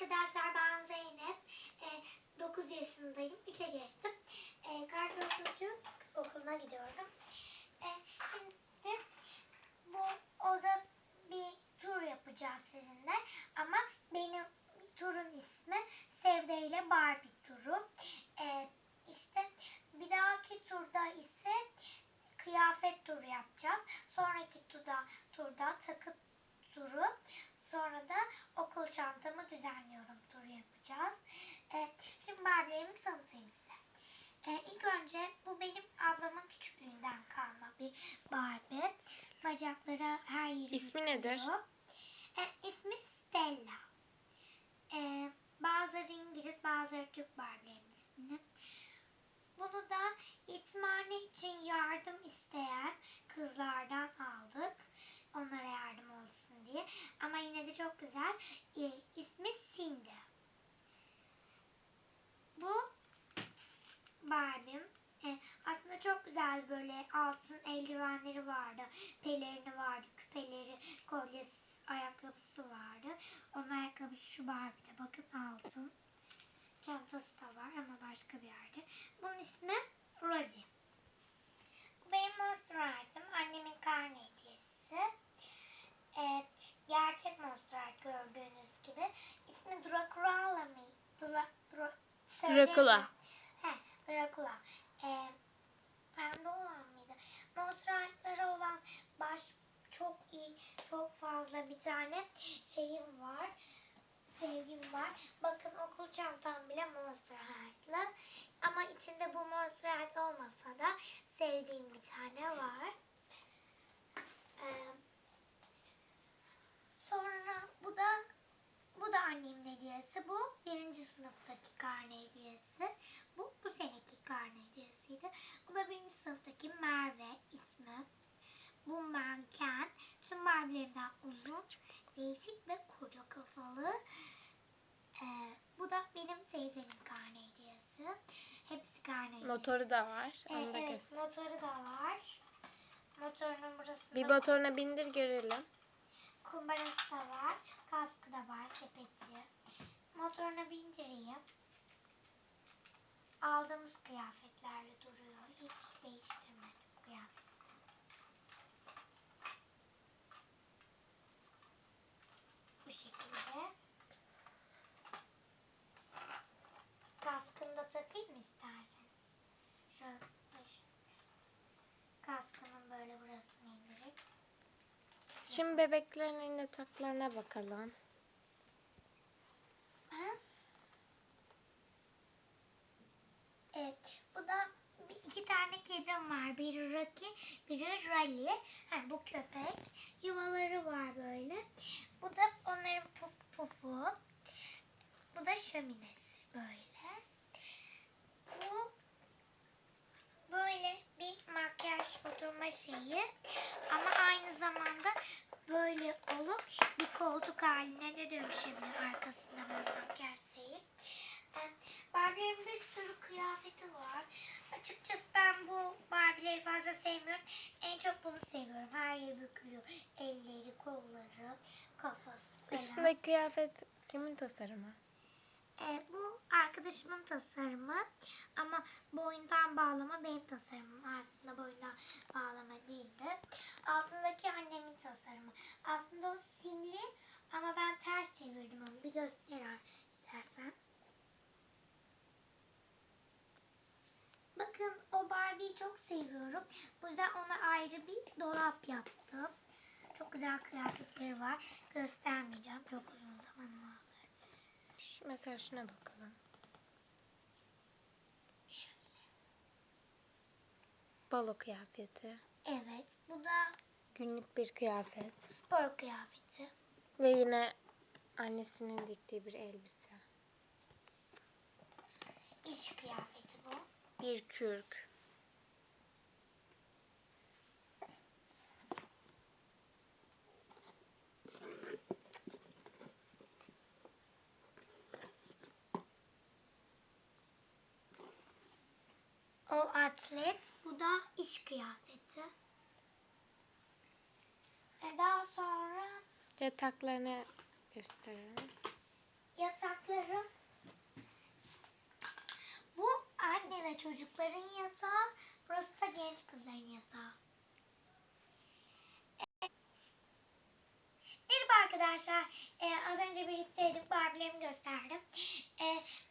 arkadaşlar ben Zeynep. Ee, 9 yaşındayım. 3'e geçtim. Ee, Kartal okuluna gidiyorum. Ee, şimdi bu oda bir tur yapacağız sizinle. Ama benim turun ismi Sevde ile Barbie turu. Ee, işte bir dahaki turda ise kıyafet turu yapacağız. Sonraki turda, turda takı turu. Sonra da okul çantamı düzenliyorum turu yapacağız. Ee, şimdi Barbie'lerimi tanıtayım size. Ee, ilk önce bu benim ablamın küçüklüğünden kalma bir Barbie. Bacakları her yeri İsmi nedir? Ee, ismi Stella. Ee, bazıları İngiliz, bazıları Türk Barbie'lerin ismini. Bunu da yetimhane için yardım isteyen kızlardan aldık. Onlara yardım olsun diye. Ama yine de çok güzel. Ee, ismi Cindy. Bu Barbie'm. Ee, aslında çok güzel böyle altın eldivenleri vardı. Pelerini vardı, küpeleri, kolyesi, ayakkabısı vardı. Onun ayakkabısı şu Barbie'de. Bakın altın. Çantası da var ama başka bir yerde. Bunun ismi Rosie. Bu benim Monster Hight'ım. Annemin karne hediyesi. Ee, gerçek Monster High gördüğünüz gibi. İsmi Dracula mı? Dra, Dra, Dracula. He, Dracula. Ee, pembe olan mıydı? Monster olan baş çok iyi, çok fazla bir tane şeyim var. Sevgim var. Bakın okul çantam bile Monster Hight'lı. Ama içinde bu Monster High olmasa da sevdiğim bir tane var. Ee, sonra bu da bu da annemin hediyesi. Bu birinci sınıftaki karne hediyesi. Bu bu seneki karne hediyesiydi. Bu da birinci sınıftaki Merve ismi. Bu manken. Barbie'lerimden uzun, değişik ve koca kafalı. Ee, bu da benim teyzemin karne hediyesi. Hepsi karne hediyesi. Motoru da var. Ee, Onu da evet, göster. motoru da var. Motorunun burasında Bir motoruna bindir görelim. kumbarası da var. Kaskı da var, sepeti. Motoruna bindireyim. Aldığımız kıyafetlerle duruyor. Hiç değiştirmedim kıyafet. Bu şekilde. Kaskını da takayım mı isterseniz? Şöyle. Kaskının böyle burasını indirip. Şimdi bebeklerin yataklarına bakalım. Ha? Evet. Bu da iki tane kedim var. Biri Rocky, biri Rally. Ha, bu köpek. Yuvaları var böyle. Bu da onların puf pufu. Bu da şöminesi böyle. Bu böyle bir makyaj oturma şeyi. Ama aynı zamanda böyle olup bir koltuk haline de dönüşebilir arkasında şeyi. Ee, Barbie'lerin bir sürü kıyafeti var. Açıkçası ben bu Barbie'leri fazla sevmiyorum. En çok bunu seviyorum. Her yeri bükülüyor. Elleri, kolları, kafası falan. Üstündeki kıyafet kimin tasarımı? Ee, bu arkadaşımın tasarımı ama boyundan bağlama benim tasarımım. Aslında boyundan bağlama değildi. Altındaki annemin tasarımı. Aslında o simli ama ben ters çevirdim onu. Bir göster istersen. Bakın o Barbie'yi çok seviyorum. Bu yüzden ona ayrı bir dolap yaptım. Çok güzel kıyafetleri var. Göstermeyeceğim. Çok uzun zaman var. Şu, mesela şuna bakalım. Şöyle. Balo kıyafeti. Evet. Bu da Günlük bir kıyafet. spor kıyafeti. Ve yine annesinin diktiği bir elbise. İş kıyafeti bu. Bir kürk. O atlet. Bu da iş kıyafeti. Ve daha sonra Yataklarını gösterelim. yatakları. Bu anne ve çocukların yatağı. Burası da genç kızların yatağı. Merhaba arkadaşlar. Ee, az önce birlikteydik. Barbie'lerimi gösterdim. Ee,